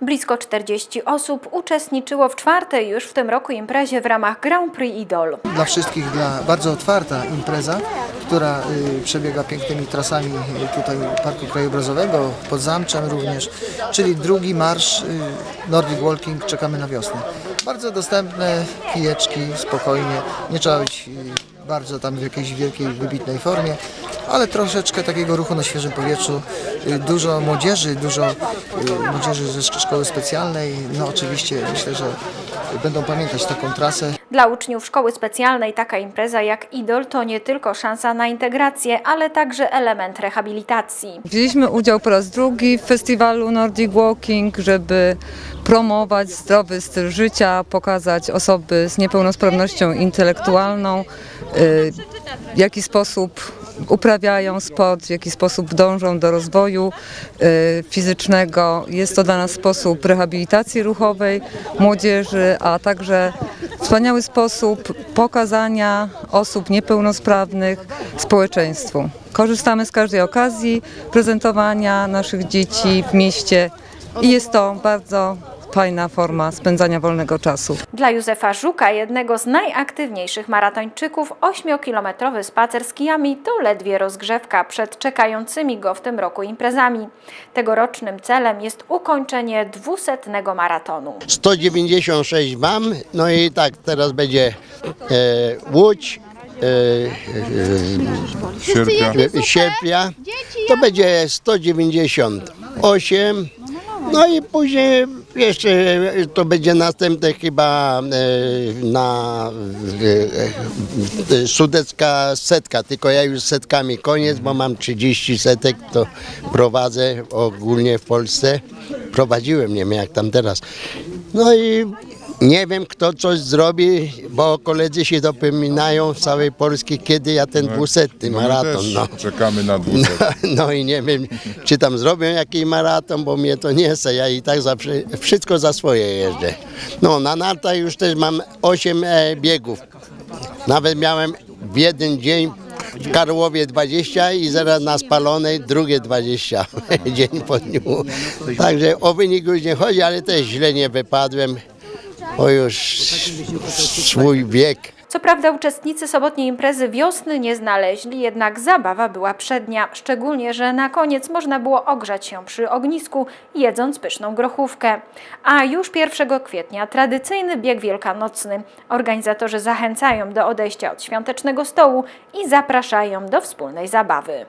Blisko 40 osób uczestniczyło w czwartej już w tym roku imprezie w ramach Grand Prix Idol. Dla wszystkich dla bardzo otwarta impreza, która y, przebiega pięknymi trasami y, tutaj Parku Krajobrazowego, pod Zamczem również, czyli drugi marsz y, Nordic Walking czekamy na wiosnę. Bardzo dostępne kijeczki, spokojnie, nie trzeba być bardzo tam w jakiejś wielkiej, wybitnej formie, ale troszeczkę takiego ruchu na świeżym powietrzu. Y, Dużo młodzieży, dużo y, młodzieży ze szk- szkoły specjalnej. No oczywiście myślę, że będą pamiętać taką trasę. Dla uczniów szkoły specjalnej taka impreza jak Idol to nie tylko szansa na integrację, ale także element rehabilitacji. Wzięliśmy udział po raz drugi w festiwalu Nordic Walking, żeby promować zdrowy styl życia, pokazać osoby z niepełnosprawnością intelektualną, y, w jaki sposób uprawiają sport, w jaki sposób dążą do rozwoju y, fizycznego. Jest to dla nas sposób rehabilitacji ruchowej młodzieży, a także wspaniały sposób pokazania osób niepełnosprawnych społeczeństwu. Korzystamy z każdej okazji prezentowania naszych dzieci w mieście i jest to bardzo fajna forma spędzania wolnego czasu. Dla Józefa Żuka, jednego z najaktywniejszych maratończyków, 8-kilometrowy spacer z kijami to ledwie rozgrzewka przed czekającymi go w tym roku imprezami. Tegorocznym celem jest ukończenie 200 maratonu. 196 mam, no i tak teraz będzie e, Łódź, e, e, Sierpia, to będzie 198, no i później jeszcze to będzie następne chyba e, na e, e, sudecka setka, tylko ja już setkami koniec, bo mam 30 setek, to prowadzę ogólnie w Polsce. Prowadziłem, nie wiem jak tam teraz. No i nie wiem kto coś zrobi, bo koledzy się dopominają z całej Polski, kiedy ja ten 200 No my maraton. też No. czekamy na 200. No i nie wiem, czy tam zrobią jakiś maraton, bo mnie to nie chce. Ja i tak zawsze wszystko za swoje jeżdżę. No na nartach już też mam 8 e, biegów. Nawet miałem w jeden dzień w Karłowie 20 i zaraz na spalonej drugie 20 dzień po dniu. Także o wynik już nie chodzi, ale też źle nie wypadłem. O już swój wiek. Co prawda uczestnicy sobotniej imprezy wiosny nie znaleźli, jednak zabawa była przednia, szczególnie, że na koniec można było ogrzać się przy ognisku, jedząc pyszną grochówkę. A już 1 kwietnia tradycyjny bieg wielkanocny. Organizatorzy zachęcają do odejścia od świątecznego stołu i zapraszają do wspólnej zabawy.